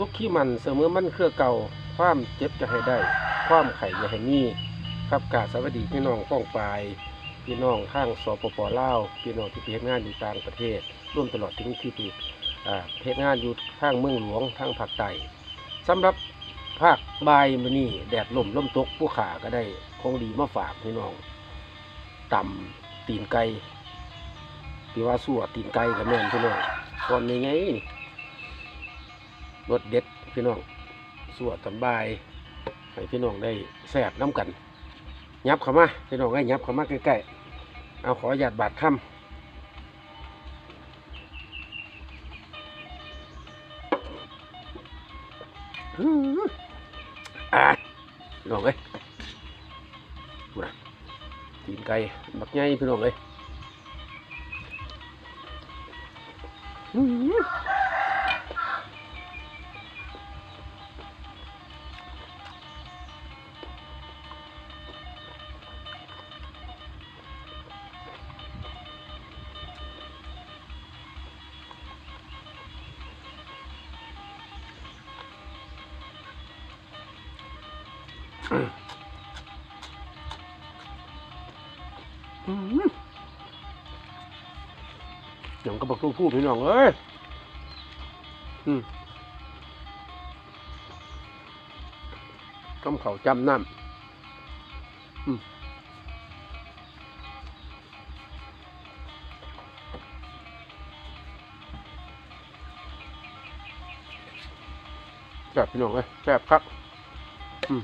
สุขขี้มันเสมอมันเครือเก่า ความเจ็บจะให้ได้ ความไข่อย่าให้มีครับกาสวัสดีพี่น้องป้องปลาย พี่น้องข้างสปปลาวพี่น้องที่เฮ็ดงานอยู่ต่างประเทศ ร่วมตลอดถึงที่ที่เฮ็ดงานอยู่ทางเมืองหลวงทางภาคใต้สำหรับภาคบ่ายมื้อนี้แดดล่มลมตกผู้ขาก็ได้ของดีมาฝากพี่น้องต่ำตีนไก่ที่ว่าสั่วตีนไก่กับแม่นพี่น้องก่อนนี้ไง รสเด็ดพี่น้องสัวตำบายให้พี่น้องได้แซ่บน้ำกัน ยับเข้ามาพี่น้องให้ยับเข้ามาใกล้ๆเอาขอหยาดบาดค่ำอ่าพี่น้องเอ้ยดูนะตีนไก่บักใหญ่พี่น้องเอ้ย ก็บอกตัวผู้พี่น้องเอ้ยอืมกำเขาจำน้ำอืมแซ่บพี่น้องเอ้ยแซ่บครับ อืม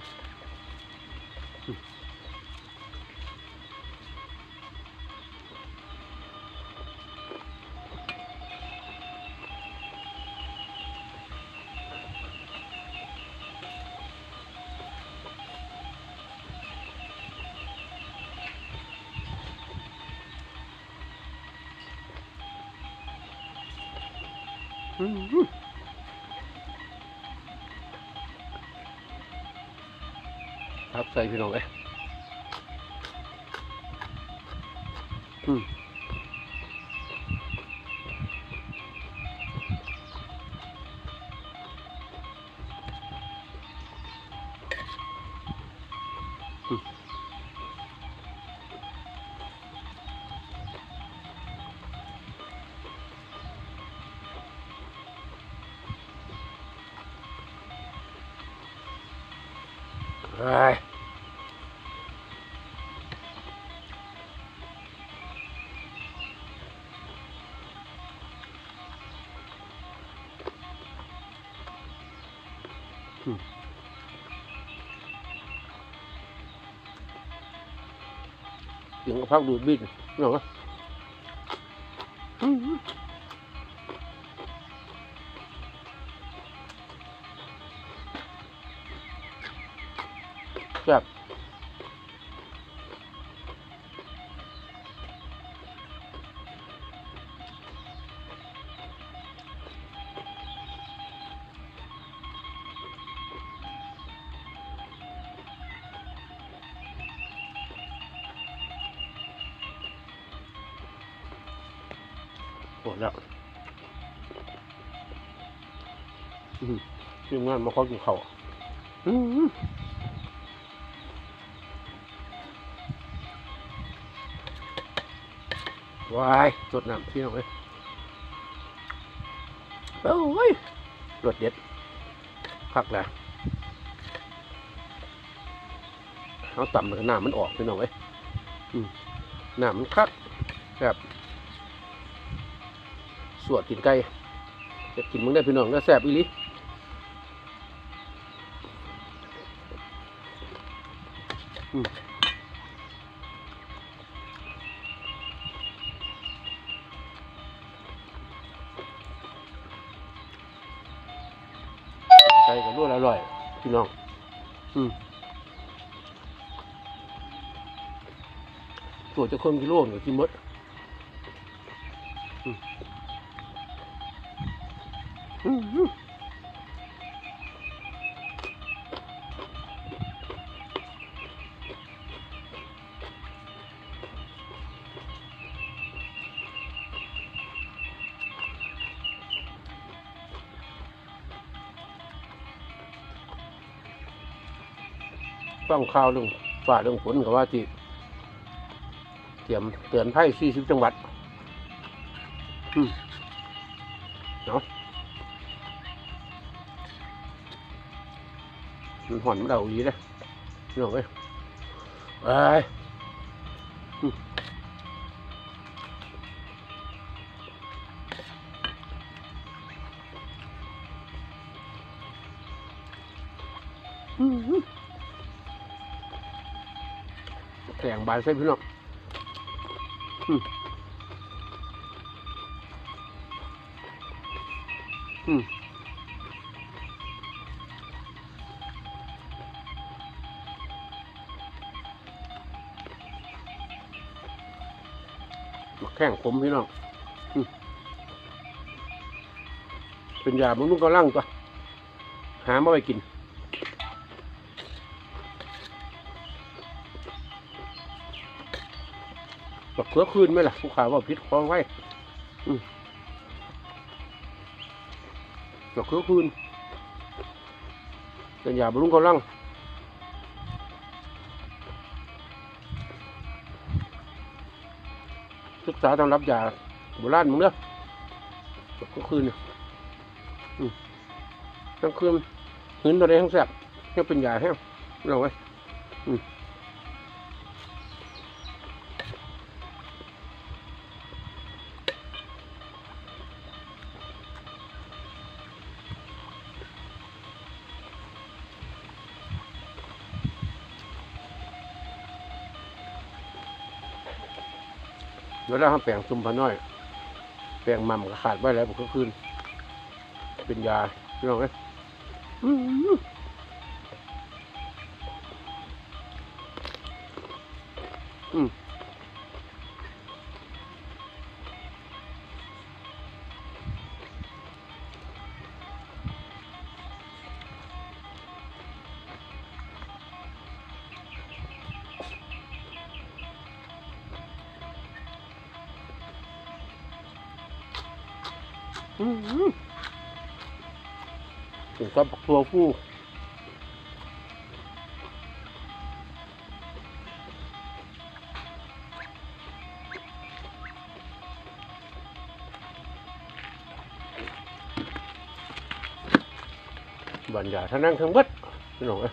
ครับใส่พี่น้องเลย เอ้ยอืมเสี ยงกระพักดูดบินพี่น้องเอ้ยอื้อหือแซ่บหมดแล้วทีมงานมาขอกินข้าวอืม วายสดน้ำพี่น้องเอ้ยโอ้ยรสเด็ดพักแล้วเอาต่ำเลยน้ำมันออกพี่น้องเอ้ยน้ำมันคักแบบสวดกินไก่จะกินมึงได้พี่น้องก็แซ่บอีลิอืม ก่ก็รวดอร่อยพี่น้อง อืมตัวจะคนกิโลเนี่ยกินมด ฟังข่าวเรื่องฝ่าเรื่องฝนกับว่าที่เตรียมเตือนภัย40จังหวัดเนาะมันห่อนมันเดาดีเลยนี่น้องเอ้ยไปอืม แข่งบานใส่พี่น้องอืมแข่งผมพี่น้องเป็นยาบำรุงกำลังตัวหามาไปกิน บักเขือคืนไหมล่ะผู้ขายว่าพิษคอไว้บักเขือคืนเป็นยาบำรุงกำลังศึกษาตำรับยาโบราณมึงเด้อบักเขือคืนนี่ยอืมทั้งคืนหืนตัวใดทั้งแสบนี่เป็นยาแห้งเราไว้ เดี๋ยวเราแปลงซุ่มพะน้อย แปลงมัมก็ขาดไว้แล้วผมก็คืนเป็นยาพี่น้องเอ้ยอื้อหืออืม อื้อหือถึงกับบักตัวผู้บรรยาท่านั่งทั้งเบัดพี่น้องเอ้ย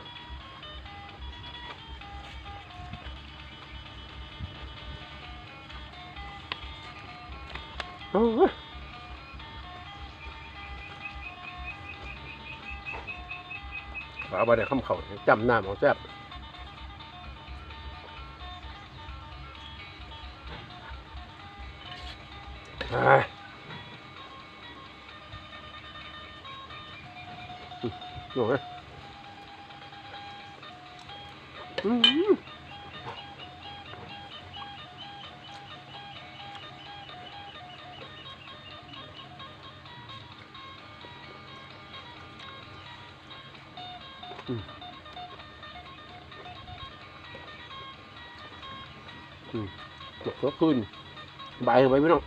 เอาไปในคำเขาจำหน้าขอแซ่บ อืมก็คืนบายไปพี่น้อง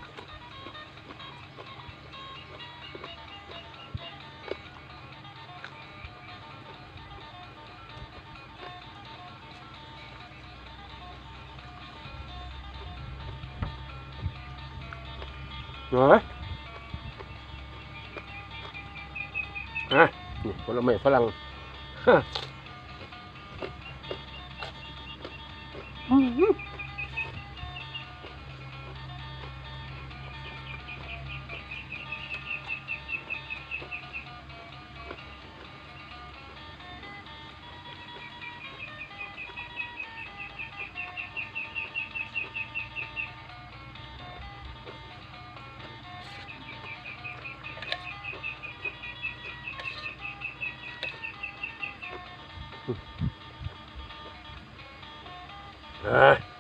เฮ้ยอะนี่ผลไม้ฝรั่ง ฮ ああ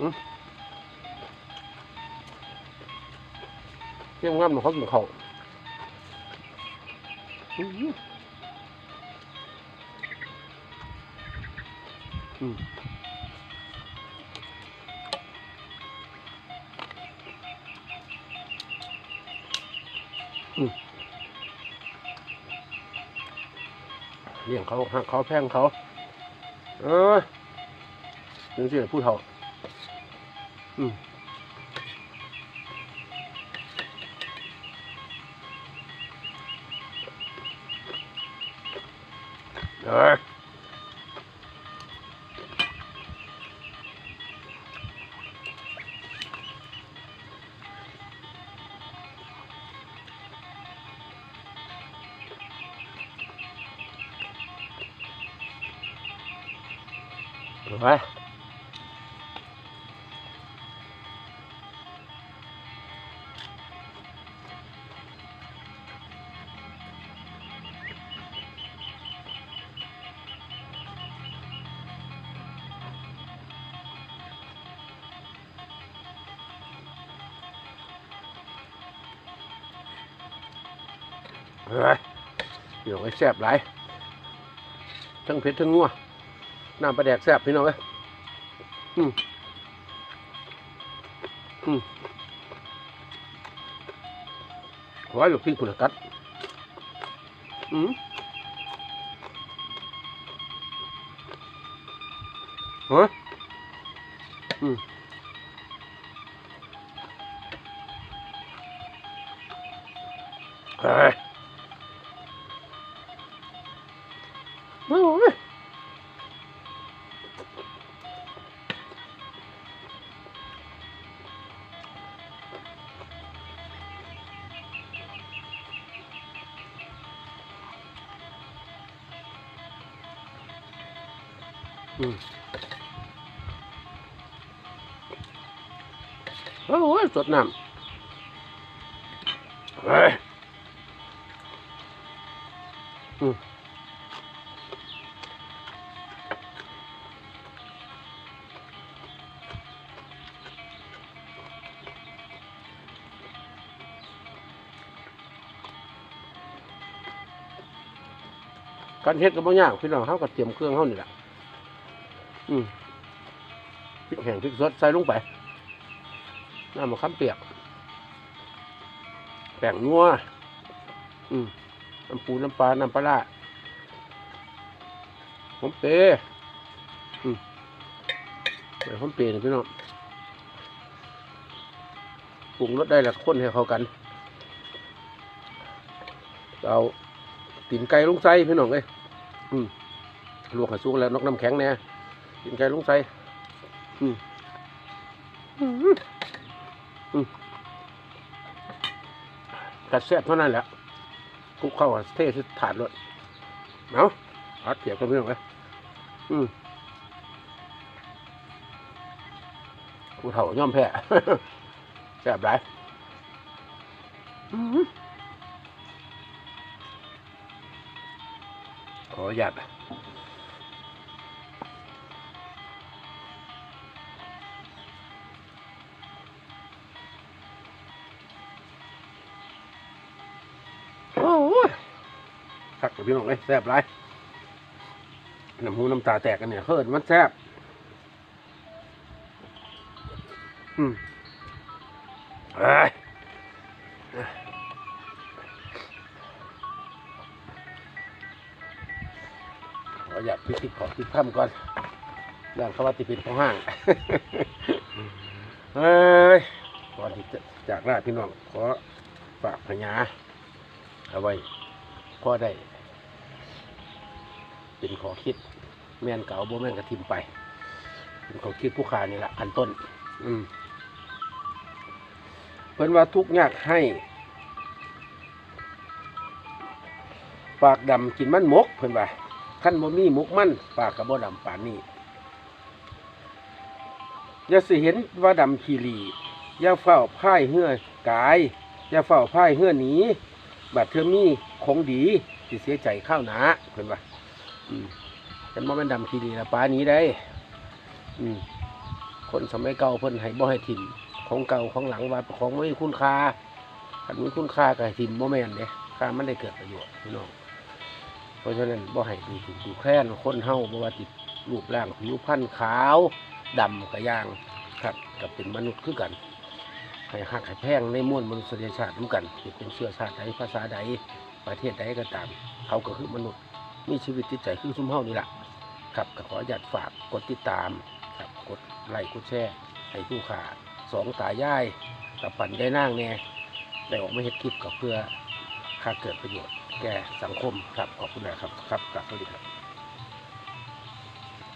嗯。 ที่ยงงามเขากินข้าอืมเลี้ยงเขาหักเขาแพงเขา เออถึงสิพูดเท่า อืม ไปเฮ้ยเดี๋ยวไอ้แซ่บหลทั้งเผ็ดทั้งนัว น้ำปลาแดกแซ่บพี่น้องเอ้ยอืมอืมขอให้ลูกพี่คุณกัดอืมฮ้ยอืมเฮ้ย โอ้ยสดน้ำเฮ้ยอืมการเฮ็ดก็บ่ยากพี่น้องเฮาก็เตรียมเครื่องเฮานี่แหละ อืมพริกแห้งพริกสดใส่ลงไปน้ำมะขามเปียกแป้งนัวอืมน้ำปูน้ำปลา น้ำปลาหอมเปรย์อืมใส่หอมเปรย์นี่พี่น้องปรุงรสได้แล้วคนให้เข้ากัน เอาตีนไก่ลงใส่พี่น้องเอ้ยอืมลวกให้สุกแล้วนกน้ำแข็งแน่ กินไก่ลุงใส่อืมอืมอืมกัดแซ่บเท่านั้นแหละคลุกเข้ากับเทศถาดรถเอาอัดเปียกกันเพื่อนเลยอืมผู้เฒ่าย่อมแพ้แซ่บหลายอืมขออนุ กับพี่น้องเลยแซ่บไรน้ำหูน้ำตาแตกกันเนี่ยเฮิร์นมันแซ่บอืมเอ้ยขออยากพิจิตขอพิดถ้ำก่อนย่างเขาว่าติปิดของห้างเฮ้ยก่อนที่จะจากลาพี่น้องขอฝากพญาเอาไว้พอได้ เป็นขอคิดแม่นเก่าบ่แม่นกระทิมไปเป็นขอคิดผู้ขานี่แหละอันต้น อืมเพิ่นว่าทุกยากให้ ปากดำกินมันหมก เพิ่นว่าขั้นบ่มีหมกมันปากกับบ่ดำป่านนี้อย่าสิเห็นว่าดำขีรีอย่าเฝ้าพ่ายเหื่อกาย อย่าเฝ้าพ่ายเหื่อหนีบัดเธอมีของดีสิเสียใจข้าวหนาเพิ่นว่า ฉันบ่แม่นดำขี้ดีละป้านี้ได้ อืมคนสมัยเก่าเพิ่นให้บ่ให้ถิ่มของเก่าของหลังว่าของไม่มีคุณค่าคันมีคุณค่ากับทิมโมแม่นเด้ค่ามันได้เกิดประโยชน์พี่น้องเพราะฉะนั้นบ่ให้ดูถูกดูแคลนคนเฮาบ่ว่าติดรูปร่างผิวพรรณขาวดำกระย่างครับกับเป็นมนุษย์คือกันให้หักให้แพงในมวลมนุษยชาติร่วมกันเป็นเชื้อชาติใดภาษาใดประเทศใดก็ตาม เขาก็คือมนุษย์ มีชีวิตจิตใจคือซุ่มเฮานี่แหละครับก็ขออนุญาตฝากกดติดตามครับกดไลค์กดแชร์ให้ผู้ขาสองตายายกับปั่นได้นั่งแน่ได้ออกมาเห็ดคลิปก็เพื่อค่าเกิดประโยชน์แก่สังคมครับขอบคุณนะครับครับกลับสวัสดีครับ